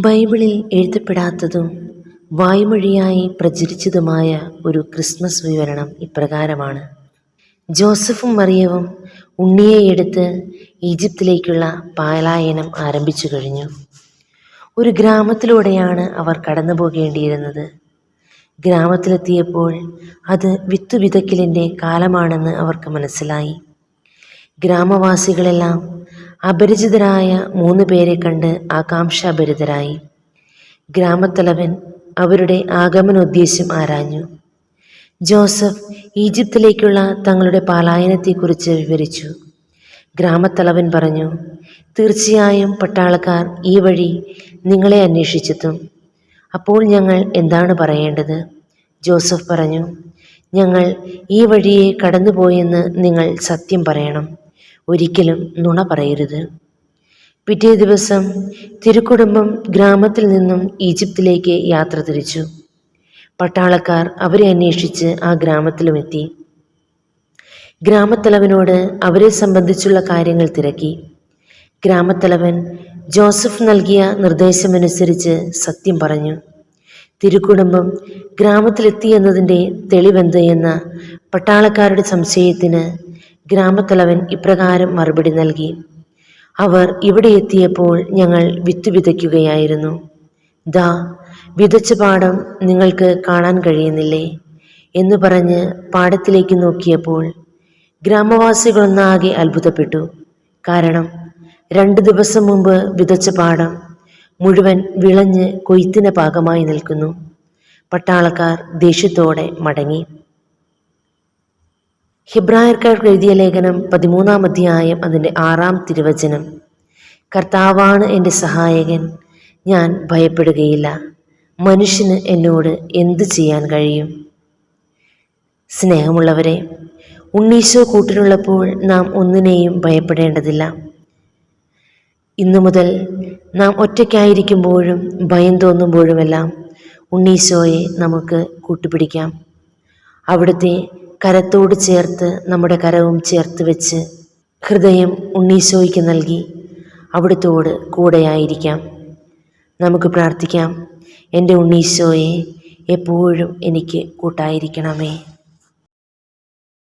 ബൈബിളിൽ എഴുതപ്പെടാത്തതും വായ്മൊഴിയായി പ്രചരിച്ചതുമായ ഒരു ക്രിസ്മസ് വിവരണം ഇപ്രകാരമാണ്. ജോസഫും മറിയവും ഉണ്ണിയെ എടുത്ത് ഈജിപ്തിലേക്കുള്ള പാലായനം ആരംഭിച്ചു കഴിഞ്ഞു. ഒരു ഗ്രാമത്തിലൂടെയാണ് അവർ കടന്നു പോകേണ്ടിയിരുന്നത് ഗ്രാമത്തിലെത്തിയപ്പോൾ അത് വിത്തുവിതയ്ക്കലിന്റെ കാലമാണെന്ന് അവർക്ക് മനസ്സിലായി. ഗ്രാമവാസികളെല്ലാം അപരിചിതരായ മൂന്ന് പേരെ കണ്ട് ആകാംക്ഷാഭരിതരായി. ഗ്രാമത്തലവൻ അവരുടെ ആഗമനോദ്ദേശ്യം ആരാഞ്ഞു. ജോസഫ് ഈജിപ്തിലേക്കുള്ള തങ്ങളുടെ പലായനത്തെക്കുറിച്ച് വിവരിച്ചു. ഗ്രാമത്തലവൻ പറഞ്ഞു തീർച്ചയായും പട്ടാളക്കാർ ഈ വഴി നിങ്ങളെ അന്വേഷിച്ചെത്തും. അപ്പോൾ ഞങ്ങൾ എന്താണ് പറയേണ്ടത്? ജോസഫ് പറഞ്ഞു ഞങ്ങൾ ഈ വഴിയെ കടന്നുപോയെന്ന് നിങ്ങൾ സത്യം പറയണം. ഒരിക്കലും നുണ പറയരുത്. പിറ്റേ ദിവസം തിരുക്കുടുംബം ഗ്രാമത്തിൽ നിന്നും ഈജിപ്തിലേക്ക് യാത്ര തിരിച്ചു. പട്ടാളക്കാർ അവരെ അന്വേഷിച്ച് ആ ഗ്രാമത്തിലുമെത്തി ഗ്രാമത്തലവനോട് അവരെ സംബന്ധിച്ചുള്ള കാര്യങ്ങൾ തിരക്കി. ഗ്രാമത്തലവൻ ജോസഫ് നൽകിയ നിർദ്ദേശമനുസരിച്ച് സത്യം പറഞ്ഞു. തിരുക്കുടുംബം ഗ്രാമത്തിലെത്തി എന്നതിന്റെ തെളിവെന്ത് എന്ന പട്ടാളക്കാരുടെ സംശയത്തിന് ഗ്രാമത്തലവൻ ഇപ്രകാരം മറുപടി നൽകി. അവർ ഇവിടെ എത്തിയപ്പോൾ ഞങ്ങൾ വിത്ത് വിതയ്ക്കുകയായിരുന്നു. ദാ വിതച്ച പാടം നിങ്ങൾക്ക് കാണാൻ കഴിയുന്നില്ലേ? എന്ന് പറഞ്ഞ് പാടത്തിലേക്ക് നോക്കിയപ്പോൾ ഗ്രാമവാസികളൊന്നാകെ അത്ഭുതപ്പെട്ടു. കാരണം രണ്ട് ദിവസം മുമ്പ് വിതച്ച പാടം മുഴുവൻ വിളഞ്ഞ് കൊയ്ത്തിന് പാകമായി നിൽക്കുന്നു. പട്ടാളക്കാർ ദേഷ്യത്തോടെ മടങ്ങി. ഹിബ്രായർക്കാർക്ക് എഴുതിയ ലേഖനം പതിമൂന്നാം അധ്യായം അതിന്റെ ആറാം തിരുവചനം. കർത്താവാണ് എന്റെ സഹായകൻ. ഞാൻ ഭയപ്പെടുകയില്ല. മനുഷ്യന് എന്നോട് എന്തു ചെയ്യാൻ കഴിയും? സ്നേഹമുള്ളവരെ ഉണ്ണീശോ കൂട്ടിനുള്ളപ്പോൾ നാം ഒന്നിനെയും ഭയപ്പെടേണ്ടതില്ല. ഇന്നു മുതൽ നാം ഒറ്റയ്ക്കായിരിക്കുമ്പോഴും ഭയം തോന്നുമ്പോഴുമെല്ലാം ഉണ്ണീശോയെ നമുക്ക് കൂട്ടുപിടിക്കാം. അവിടുത്തെ കരത്തോട് ചേർത്ത് നമ്മുടെ കരവും ചേർത്ത് വെച്ച് ഹൃദയം ഉണ്ണീശോയ്ക്ക് നൽകി അവിടുത്തോട് കൂടെയായിരിക്കാം. നമുക്ക് പ്രാർത്ഥിക്കാം. എന്റെ ഉണ്ണീശോയെ എപ്പോഴും എനിക്ക് കൂട്ടായിരിക്കണമേ.